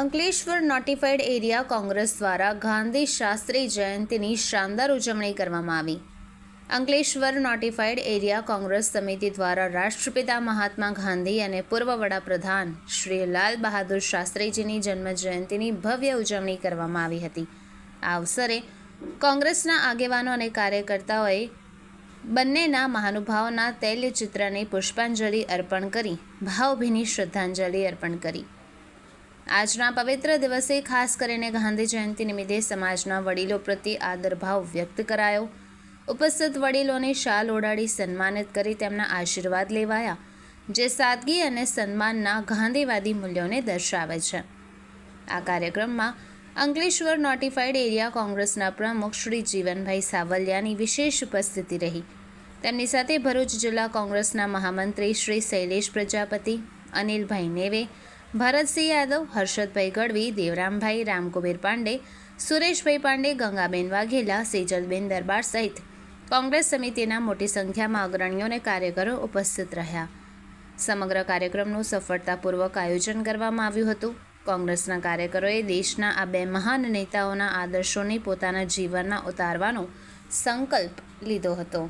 Ankleshwar notified area Congress દ્વારા ગાંધી શાસ્ત્રી જયંતિની શાનદાર ઉજવણી કરવામાં આવી. અંકલેશ્વર નોટિફાઈડ એરિયા કોંગ્રેસ સમિતિ દ્વારા રાષ્ટ્રપિતા મહાત્મા ગાંધી અને પૂર્વ વડાપ્રધાન શ્રી લાલ બહાદુર શાસ્ત્રીજીની જન્મ જયંતિની ભવ્ય ઉજવણી કરવામાં આવી હતી. આ અવસરે કોંગ્રેસના આગેવાનો અને કાર્યકર્તાઓએ બંનેના મહાનુભાવોના તૈલ્યચિત્રને પુષ્પાંજલિ અર્પણ કરી, ભાવભીની શ્રદ્ધાંજલિ અર્પણ કરી. આજના પવિત્ર દિવસે ખાસ કરીને ગાંધી જયંતિ નિમિત્તે સમાજના વડીલો પ્રત્યે આદરભાવ વ્યક્ત કરાયો. ઉપસ્થિત વડીલોને શાલ ઓઢાડી સન્માનિત કરી તેમના આશીર્વાદ લેવાયા, જે સાદગી અને સન્માનના ગાંધીવાદી મૂલ્યોને દર્શાવે છે. આ કાર્યક્રમમાં અંકલેશ્વર નોટિફાઈડ એરિયા કોંગ્રેસના પ્રમુખ શ્રી જીવનભાઈ સાવલિયાની વિશેષ ઉપસ્થિતિ રહી. તેમની સાથે ભરૂચ જિલ્લા કોંગ્રેસના મહામંત્રી શ્રી શૈલેષ પ્રજાપતિ, અનિલભાઈ નેવે ભરતસિંહ યાદવ, હર્ષદભાઈ ગઢવી, દેવરામભાઈ રામકુબેર પાંડે, સુરેશભાઈ પાંડે, ગંગાબેન વાઘેલા, સેજલબેન દરબાર સહિત કોંગ્રેસ સમિતિના મોટી સંખ્યામાં અગ્રણીઓ અને કાર્યકરો ઉપસ્થિત રહ્યા. સમગ્ર કાર્યક્રમનું સફળતાપૂર્વક આયોજન કરવામાં આવ્યું હતું. કોંગ્રેસના કાર્યકરોએ દેશના આ બે મહાન નેતાઓના આદર્શોને પોતાના જીવનમાં ઉતારવાનો સંકલ્પ લીધો હતો.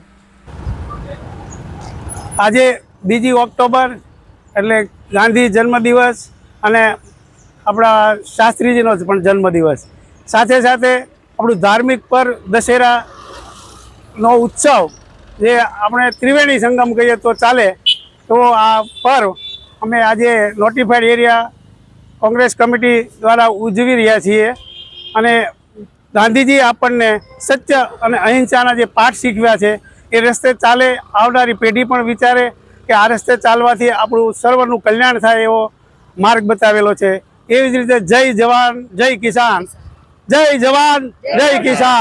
આજે બીજી ઓક્ટોબર એટલે ગાંધી જન્મદિવસ અને આપણા શાસ્ત્રીજીનો પણ જન્મદિવસ. સાથે સાથે આપણું ધાર્મિક પર દશેરાનો ઉત્સવ જે આપણે ત્રિવેણી સંગમ કહીએ તો ચાલે, તો આ પર્વ અમે આજે નોટિફાઈડ એરિયા કોંગ્રેસ કમિટી દ્વારા ઉજવી રહ્યા છીએ અને ગાંધીજી આપણને સત્ય અને અહિંસાના જે પાઠ શીખવ્યા છે એ રસ્તે ચાલે આવનારી પેઢી પણ વિચારે કે આ રસ્તે ચાલવાથી આપણું સર્વનું કલ્યાણ થાય એવો માર્ગ બતાવેલો છે. એવી જ રીતે જય જવાન જય કિસાન જય જવાન જય કિસાન.